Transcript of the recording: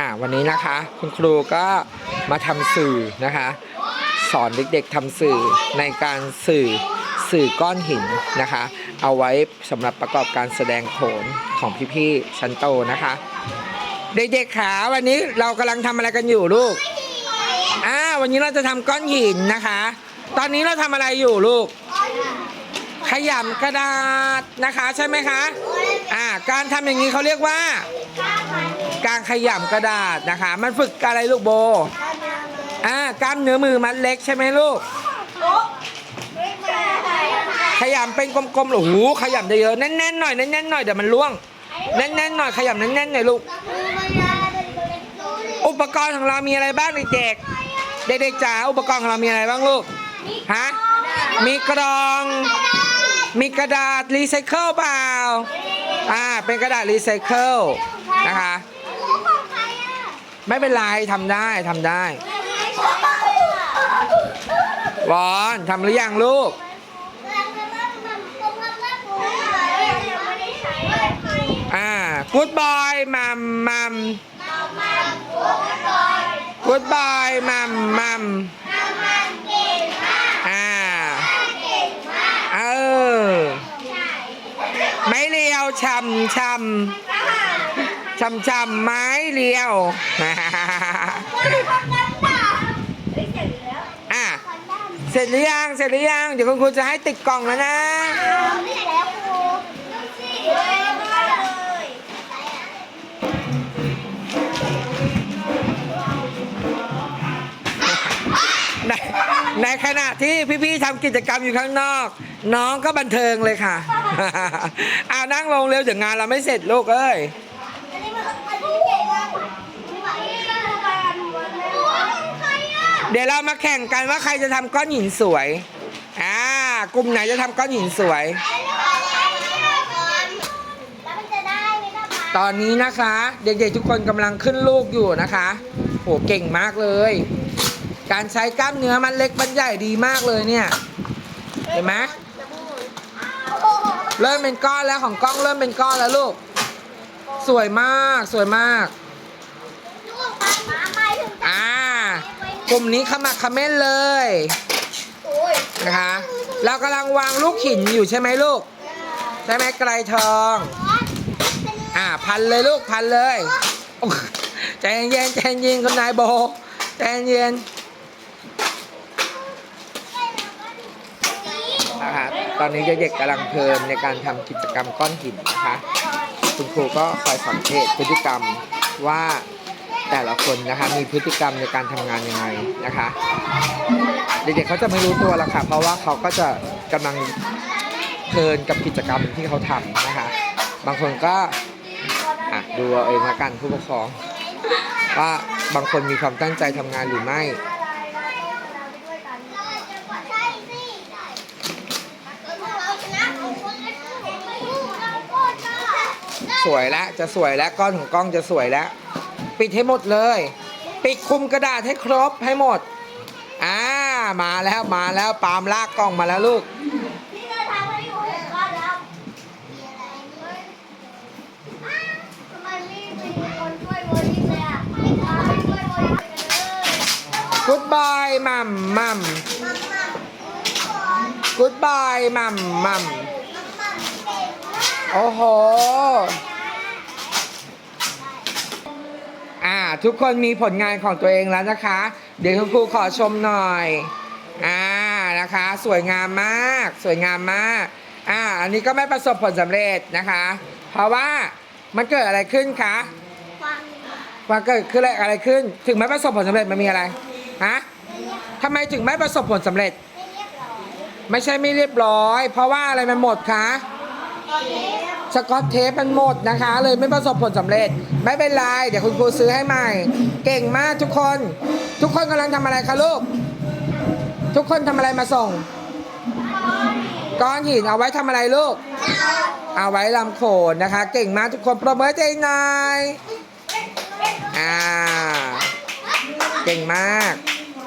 อ่าวันนี้นะคะ คุณครูก็มาทำสื่อนะคะ สอนเด็กๆทำสื่อในการสื่อสื่อก้อนหินนะคะ เอาไว้สำหรับประกอบการแสดงโขนของพี่ๆชั้นโตนะคะ เด็กๆขาวันนี้เรากำลังทำอะไรกันอยู่ลูกอ่าวันนี้เราจะทำก้อนหินนะคะ ตอนนี้เราทำอะไรอยู่ลูก ขยำกระดาษนะคะใช่ไหมคะอ่าการทำอย่างนี้เขาเรียกว่า การขยำกระดาษนะคะ มันฝึกอะไรลูกโบอ่ากล้ามเนื้อมือมัดเล็กใช่ไหมลูก ขยำเป็นกลมๆโอ้โหขยำได้เยอะแน่นๆหน่อยแน่นๆหน่อยเดี๋ยวมันล่วงแน่นๆหน่อยขยำแน่นๆหน่อยลูก อุปกรณ์ของเรามีอะไรบ้างเด็กๆเด็กๆจ๋าอุปกรณ์ของเรามีอะไรบ้างลูกฮะมีกรอง มีกระดาษรีไซเคิลเปล่าอ่าเป็นกระดาษรีไซเคิล นะคะไม่เป็นไรทำได้ทำได้วอนทำหรือยังลูก อ่ากูดบอยมัมมัมกูดบอยมัมมัมอ่าเออ ไม่เลียวชำชำ ชำชำไม้เลียวอะเสร็จหรือยัง เสร็จหรือยัง เดี๋ยวคุณครูจะให้ติดกล่องแล้วนะในในขณะที่พี่ๆทำกิจกรรมอยู่ข้างนอก น้องก็บันเทิงเลยค่ะเอานั่งลงเร็วเดี๋ยวงานเราไม่เสร็จลูกเอ้ย เดี๋ยวเรามาแข่งกันว่าใครจะทำก้อนหินสวย อ่ากลุ่มไหนจะทำก้อนหินสวย ตอนนี้นะคะ เด็กๆทุกคนกำลังขึ้นลูกอยู่นะคะ โหเก่งมากเลย การใช้กล้ามเนื้อมันเล็กมันใหญ่ดีมากเลยเนี่ย เห็นไหมเริ่มเป็นก้อนแล้วของกล้องเริ่มเป็นก้อนแล้วลูก สวยมากสวยมาก อ่า กลุ่มนี้ขมักเขม้นเลยนะคะเรากำลังวางลูกหินอยู่ใช่ไหมลูก ใช่ไหมไกรทอง อ่าพันเลยลูกพันเลยใจเย็นใจเย็นคุณนายโบใจเย็นนะคะตอนนี้เด็กๆกำลังเพลินในการทำกิจกรรมก้อนหินนะคะ คุณครูก็คอยสังเกตพฤติกรรมว่า แต่ละคนนะคะ มีพฤติกรรมในการทำงานยังไงนะคะ เด็กๆเขาจะไม่รู้ตัวหรอกค่ะ เพราะว่าเขาก็จะกำลังเพลินกับกิจกรรมที่เขาทำนะคะ บางคนก็อะดูเอาเองละกันผู้ปกครอง ว่าบางคนมีความตั้งใจทำงานหรือไม่สวยแล้วจะสวยแล้วก้อนของกล้องจะสวยแล้ว ปิดให้หมดเลย ปิดคลุมกระดาษให้ครบให้หมด อ่า มาแล้วมาแล้วปาล์มลากกล้องมาแล้วลูกกูดบายมัมมัมกูดบายมัมมัมโอ้โห อ่า ทุกคนมีผลงานของตัวเองแล้วนะคะ เดี๋ยวคุณครูขอชมหน่อย อ่านะคะ สวยงามมาก สวยงามมาก อ่า อันนี้ก็ไม่ประสบผลสำเร็จนะคะ เพราะว่ามันเกิดอะไรขึ้นคะมันเกิดขึ้นอะไรอะไรขึ้น ถึงไม่ประสบผลสำเร็จมันมีอะไรฮะทำไมถึงไม่ประสบผลสำเร็จ ไม่ใช่ไม่เรียบร้อย เพราะว่าอะไรมันหมดคะ สกอตเทปมันหมดนะคะ เลยไม่ประสบผลสำเร็จ ไม่เป็นไร เดี๋ยวคุณครูซื้อให้ใหม่ เก่งมากทุกคน ทุกคนกำลังทำอะไรคะลูก ทุกคนทำอะไรมาส่ง ก้อนหินเอาไว้ทำอะไรลูก เอาไว้ลำโขนนะคะ เก่งมากทุกคนปรบมือใจน่อยอ่า เก่งมาก